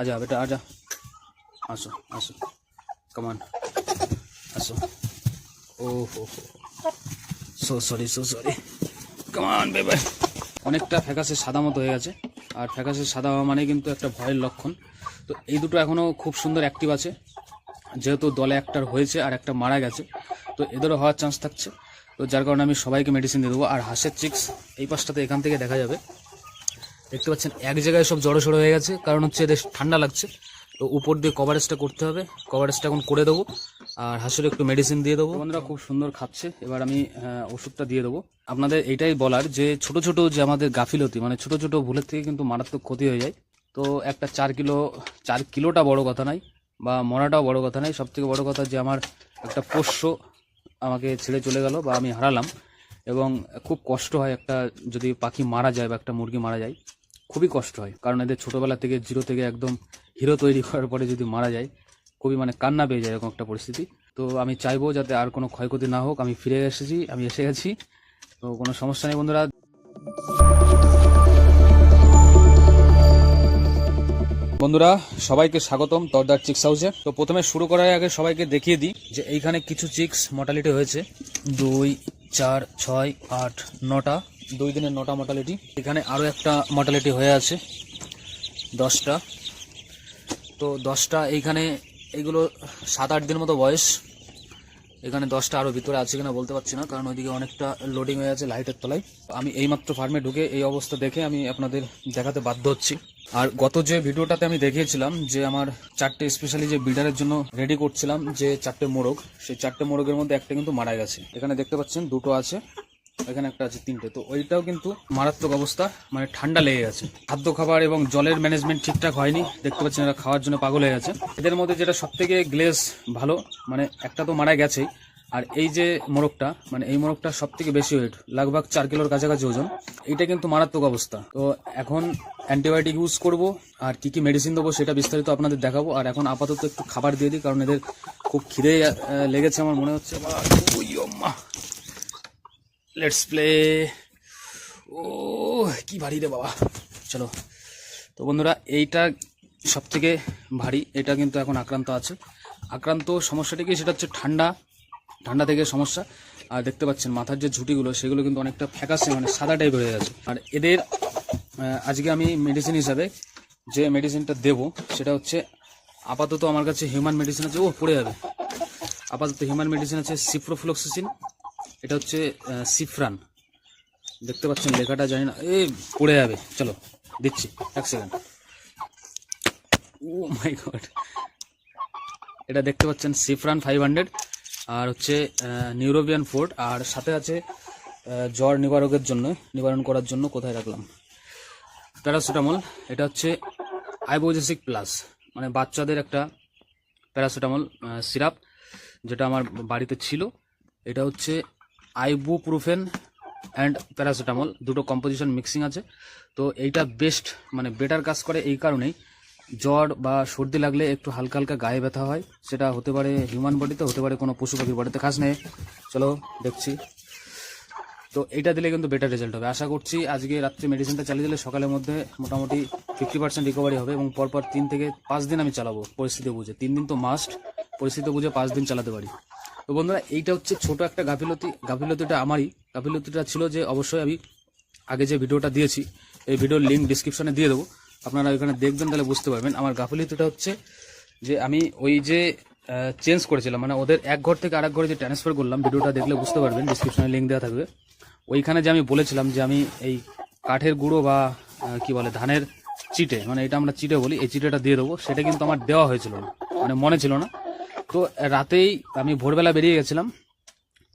আজা বেটা আজা আসো আসো। কমান আসো। ও, হো সো সরি সো সরি কমান বেবে অনেকটা ফ্যাকাসে সাদা মতো হয়ে গেছে। আর ফ্যাকাসে সাদা হওয়া মানে কিন্তু একটা ভয়ের লক্ষণ। তো এই দুটো এখনও খুব সুন্দর অ্যাক্টিভ আছে। যেহেতু দলে একটার হয়েছে আর একটা মারা গেছে, তো এদেরও হওয়ার চান্স থাকছে। তো যার কারণে আমি সবাইকে মেডিসিন দিয়ে দেবো। আর হাঁসের চিক্স এই পাশটাতে এখান থেকে দেখা যাবে। দেখতে পাচ্ছেন, এক জায়গায় সব জড়ো সড়ো হয়ে গেছে। কারণ হচ্ছে এদের ঠান্ডা লাগছে। তো উপর দিয়ে কভারেজটা করতে হবে। কভারেজটা এখন করে দেবো। আর হাঁসের একটু মেডিসিন দিয়ে দেবো। বন্ধুরা, খুব সুন্দর খাচ্ছে। এবার আমি ওষুধটা দিয়ে দেবো। আপনাদের এটাই বলার যে, ছোট ছোট যে আমাদের গাফিলতি মানে ছোট ছোট ভুলের থেকে কিন্তু মারাত্মক ক্ষতি হয়ে যায়। তো একটা চার কিলো, চার কিলোটা বড় কথা নাই, বা মরাটাও বড় কথা নাই। সব থেকে বড় কথা যে, আমার একটা পোষ্য আমাকে ছেড়ে চলে গেল বা আমি হারালাম। এবং খুব কষ্ট হয় একটা যদি পাখি মারা যায় বা একটা মুরগি মারা যায়। খুবই কষ্ট হয়। কারণ এদের ছোটোবেলা থেকে জিরো থেকে একদম হিরো তৈরি করার পরে যদি মারা যায়, খুবই মানে কান্না পেয়ে যায় এরকম একটা পরিস্থিতি। তো আমি চাইব যাতে আর কোনো ক্ষয়ক্ষতি না হোক। আমি ফিরে এসেছি, আমি এসে গেছি। তো কোনো সমস্যা নেই বন্ধুরা। বন্ধুরা, সবাইকে স্বাগতম তরদার চিক্স হাউসে তো প্রথমে শুরু করার আগে সবাইকে দেখিয়ে দিই যে এইখানে কিছু চিক্স মর্টালিটি হয়েছে। দুই, চার, ছয়, আট, নটা। দুই দিনের নটা মর্টালিটি এখানে আরও একটা মর্টালিটি হয়ে আছে, দশটা। তো দশটা এইখানে এইগুলো সাত আট দিন মতো বয়স। এখানে দশটা আরও ভিতরে আছে কিনা বলতে পারছি না, কারণ ওইদিকে অনেকটা লোডিং হয়ে আছে লাইটের তলায়। আমি এইমাত্র ফার্মে ঢুকে এই অবস্থা দেখে আমি আপনাদের দেখাতে বাধ্য হচ্ছি। আর গত যে ভিডিওটাতে আমি দেখিয়েছিলাম যে আমার চারটে স্পেশালি যে বিডারের জন্য রেডি করছিলাম যে চারটে মোরগ, সেই চারটে মোরগের মধ্যে একটা কিন্তু মারা গেছে। এখানে দেখতে পাচ্ছেন দুটো আছে। এখানে একটা আছে তিনটে। তো ওইটাও কিন্তু মারাত্মক অবস্থা মানে ঠান্ডা লেগে গেছে। খাদ্য খাবার এবং জলের ম্যানেজমেন্ট ঠিকঠাক হয়নি। দেখতে পাচ্ছেন এরা খাওয়ার জন্য পাগল হয়ে গেছে। এদের মধ্যে যেটা সব থেকে গ্লেস ভালো মানে একটা তো মারা গেছেই। আর এই যে মোরগটা মানে এই মোরগটা সব থেকে বেশি ওয়েট লাগভাগ চার কিলোর কাছাকাছি ওজন, এইটা কিন্তু মারাত্মক অবস্থা। তো এখন অ্যান্টিবায়োটিক ইউজ করব, আর কি কি মেডিসিন দেবো সেটা বিস্তারিত আপনাদের দেখাবো। আর এখন আপাতত একটু খাবার দিয়ে দিই, কারণ এদের খুব খিদে লেগেছে আমার মনে হচ্ছে। লেটস প্লে ও কি ভারী রে বাবা? চলো। তো বন্ধুরা, এইটা সব থেকে ভারী, এটা কিন্তু এখন আক্রান্ত আছে। আক্রান্ত সমস্যাটা কি? সেটা হচ্ছে ঠান্ডা ঠান্ডা থেকে সমস্যা। আর দেখতে পাচ্ছেন, মাথার যে ঝুঁটিগুলো, সেগুলো কিন্তু অনেকটা ফ্যাকাসে মানে সাদা টাইপের হয়ে গেছে আর এদের আজকে আমি মেডিসিন হিসাবে যে মেডিসিনটা দেব, সেটা হচ্ছে আপাতত আমার কাছে হিউম্যান মেডিসিন আছে। ও, পড়ে যাবে। আপাতত হিউম্যান মেডিসিন আছে সিপ্রোফ্লক্সিসিন এটা হচ্ছে সিফরান। দেখতে পাচ্ছেন, লেখাটা জানি না। এ, পড়ে যাবে। চলো, দিচ্ছি, এক সেকেন্ড ও মাই গড এটা দেখতে পাচ্ছেন, সিফরান ফাইভ হান্ড্রেড আর হচ্ছে নিউরোবিয়ান ফোর্ট। আর সাথে আছে জ্বর নিবারকের জন্য, নিবারণ করার জন্য কোথায় রাখলাম? প্যারাসিটামল। এটা হচ্ছে, আইবোজেসিক প্লাস। মানে বাচ্চাদের একটা প্যারাসিটামল সিরাপ, যেটা আমার বাড়িতে ছিল। এটা হচ্ছে আইবুপ্রুফেন অ্যান্ড প্যারাসিটামল দুটো কম্পোজিশন মিক্সিং আছে। তো এইটা বেস্ট মানে বেটার কাজ করে এই কারণেই। জ্বর বা সর্দি লাগলে একটু হালকা হালকা গায়ে ব্যথা হয়, সেটা হতে পারে হিউম্যান বডিতে হতে পারে কোনো পশু পাখির বডিতে খাস নেই। চলো দেখছি। তো এইটা দিলে কিন্তু বেটার রেজাল্ট হবে। আশা করছি আজকে রাত্রে মেডিসিনটা চালিয়ে দিলে সকালের মধ্যে মোটামুটি ফিফটি পার্সেন্ট রিকভারি হবে এবং পরপর তিন থেকে পাঁচ দিন আমি চালাবো পরিস্থিতি বুঝে। তিন দিন তো মাস্ট পরিস্থিতি বুঝে পাঁচ দিন চালাতে পারি। তো বন্ধুরা, এইটা হচ্ছে ছোট একটা গাফিলতি। গাফিলতিটা আমারই। গাফিলতিটা ছিল যে, অবশ্যই আমি আগে যে ভিডিওটা দিয়েছি, এই ভিডিওর লিঙ্ক ডিসক্রিপশনে দিয়ে দেবো। আপনারা ওইখানে দেখবেন, তাহলে বুঝতে পারবেন। আমার গাফিলতিটা হচ্ছে যে, আমি ওই যে চেঞ্জ করেছিলাম মানে ওদের এক ঘর থেকে আরেক ঘরে যে ট্রান্সফার করলাম, ভিডিওটা দেখলে বুঝতে পারবেন ডিসক্রিপশনে লিঙ্ক দেওয়া থাকবে। ওইখানে যে আমি বলেছিলাম যে, আমি এই কাঠের গুঁড়ো বা কি বলে, ধানের চিটে মানে এটা আমরা চিটে বলি, এই চিটেটা দিয়ে দেবো। সেটা কিন্তু আমার দেওয়া হয়েছিল না মানে মনে ছিল না। তো রাতেই আমি ভোরবেলা বেরিয়ে গেছিলাম।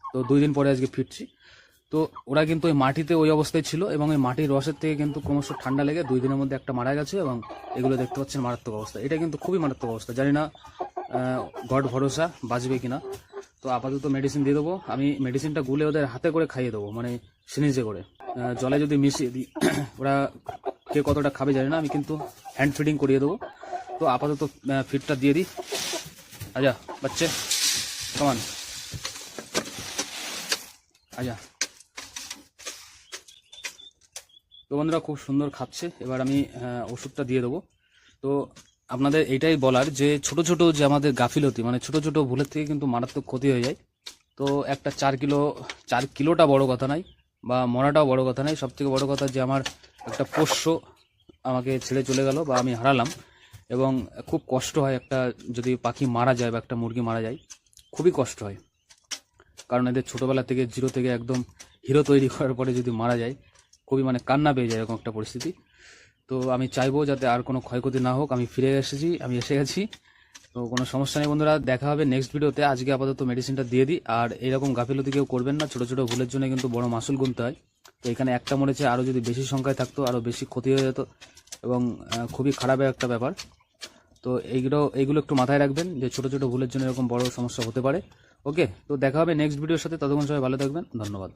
তো দুই দিন পরে আজকে ফিরছি। তো ওরা কিন্তু ওই মাটিতে ওই অবস্থায় ছিল এবং ওই মাটির রসের থেকে কিন্তু ক্রমশ ঠান্ডা লেগে দুই দিনের মধ্যে একটা মারা গেছে এবং এগুলো দেখতে পাচ্ছেন মারাত্মক অবস্থা। এটা কিন্তু খুবই মারাত্মক অবস্থা। জানি না গড ভরসা বাঁচবে কিনা। তো আপাতত মেডিসিন দিয়ে দেবো। আমি মেডিসিনটা গুলে ওদের হাতে করে খাইয়ে দেবো মানে সিনিজে করে। জলে যদি মিশিয়ে দিই, ওরা কে কতটা খাবে জানি না। আমি কিন্তু হ্যান্ড ফিডিং করিয়ে দেবো। তো আপাতত ফিডটা দিয়ে দিই। আজা বাচ্চে কমান আজা তো বন্ধুরা খুব সুন্দর খাচ্ছে, এবার আমি ওষুধটা দিয়ে দেবো। তো আপনাদের এটাই বলার যে ছোট ছোট যে আমাদের গাফিলতি মানে ছোট ছোট ভুলের থেকে কিন্তু মারাত্মক ক্ষতি হয়ে যায়। তো একটা চার কিলো, চার কিলোটা বড় কথা নাই, বা মরাটাও বড় কথা নাই। সব থেকে বড় কথা যে আমার একটা পোষ্য আমাকে ছেড়ে চলে গেল বা আমি হারালাম। এবং খুব কষ্ট হয় একটা, যদি পাখি মারা যায় বা একটা মুরগি মারা যায়, খুবই কষ্ট হয়। কারণ এদের ছোটোবেলা থেকে জিরো থেকে একদম হিরো তৈরি করার পরে যদি মারা যায়, খুবই মানে কান্না পেয়ে যায় এরকম একটা পরিস্থিতি। তো আমি চাইব যাতে আর কোনো ক্ষয়ক্ষতি না হোক, আমি ফিরে এসেছি, আমি এসে গেছি। তো কোনো সমস্যা নেই বন্ধুরা, দেখা হবে নেক্সট ভিডিওতে আজকে আপাতত মেডিসিনটা দিয়ে দিই। আর এরকম গাফিলতি কেউ করবেন না, ছোটো ছোটো ভুলের জন্য কিন্তু বড় মাসুল গুনতে হয়। তো এখানে একটা মরেছে আরও যদি বেশি সংখ্যায় থাকতো আরও বেশি ক্ষতি হয়ে যেত। এবং খুবই খারাপ একটা ব্যাপার। তো এইগুলো এইগুলো একটু মাথায় রাখবেন যে ছোটো ছোটো ভুলের জন্য এরকম বড় সমস্যা হতে পারে। ওকে, তো দেখা হবে নেক্সট ভিডিওর সাথে। ততক্ষণ সবাই ভালো থাকবেন। ধন্যবাদ।